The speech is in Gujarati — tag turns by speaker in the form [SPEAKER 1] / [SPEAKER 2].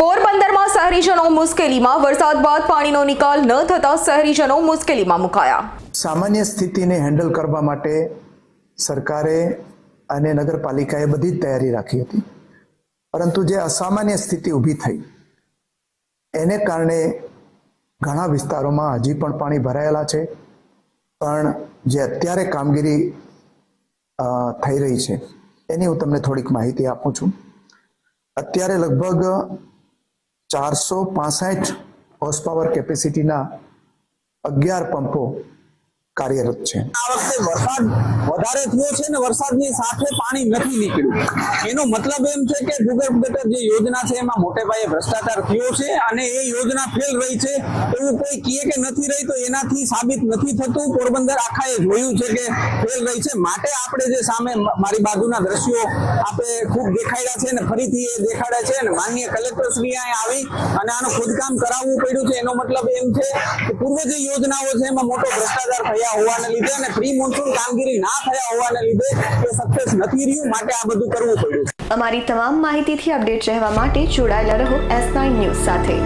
[SPEAKER 1] પોરબંદરમાં શહેરીજનો મુશ્કેલીમાં, વરસાદ બાદ પાણીનો નિકાલ ન થતા શહેરીજનો મુશ્કેલીમાં મુકાયા.
[SPEAKER 2] સામાન્ય સ્થિતિને હેન્ડલ કરવા માટે સરકારે અને નગરપાલિકાએ બધી જ તૈયારી રાખી હતી. પરંતુ જે અસામાન્ય સ્થિતિ ઊભી થઈ, એને કારણે ઘણા વિસ્તારોમાં હજી પણ પાણી ભરાયેલા છે. પણ જે અત્યારે કામગીરી થઈ રહી છે, એની હું તમને થોડીક માહિતી આપું છું. અત્યારે લગભગ ચારસો પાસઠ હોર્સ પાવર કેપેસિટીના અગિયાર પંપો કાર્યરત છે.
[SPEAKER 3] આ વખતે વરસાદ વધારે થયો છે ને વરસાદની સાથે પાણી નથી નીકળ્યું. એનો મતલબ એમ છે કે ભૂગર્ભ ગટર જે યોજના છે એમાં મોટે પાયે ભ્રષ્ટાચાર થયો છે અને એ યોજના ફેલ રહી છે એવું કોઈ કહે કે નથી રહી તો એનાથી સાબિત નથી થતું. પોરબંદર આખાએ જોયું છે કે ફેલ રહી છે. માટે આપણે જે સામે મારી બાજુના દ્રશ્યો આપણે ખૂબ દેખાડ્યા છે અને ફરીથી એ દેખાડ્યા છે અને માનનીય કલેક્ટર શ્રી આવી અને આનું ખોદકામ કરાવવું પડ્યું છે. એનો મતલબ એમ છે કે પૂર્વ જે યોજનાઓ છે એમાં મોટો ભ્રષ્ટાચાર થયા હોવાને લીધે અને પ્રી મોન્સૂન કામગીરી ના થયા હોવાને લીધે તે સક્સેસ નથી રહ્યું માટે આ બધું કરવું પડ્યું
[SPEAKER 4] અમારી તમામ માહિતીથી અપડેટ રહેવા માટે જોડાયેલા રહો એસ નાઇન ન્યૂઝ સાથે.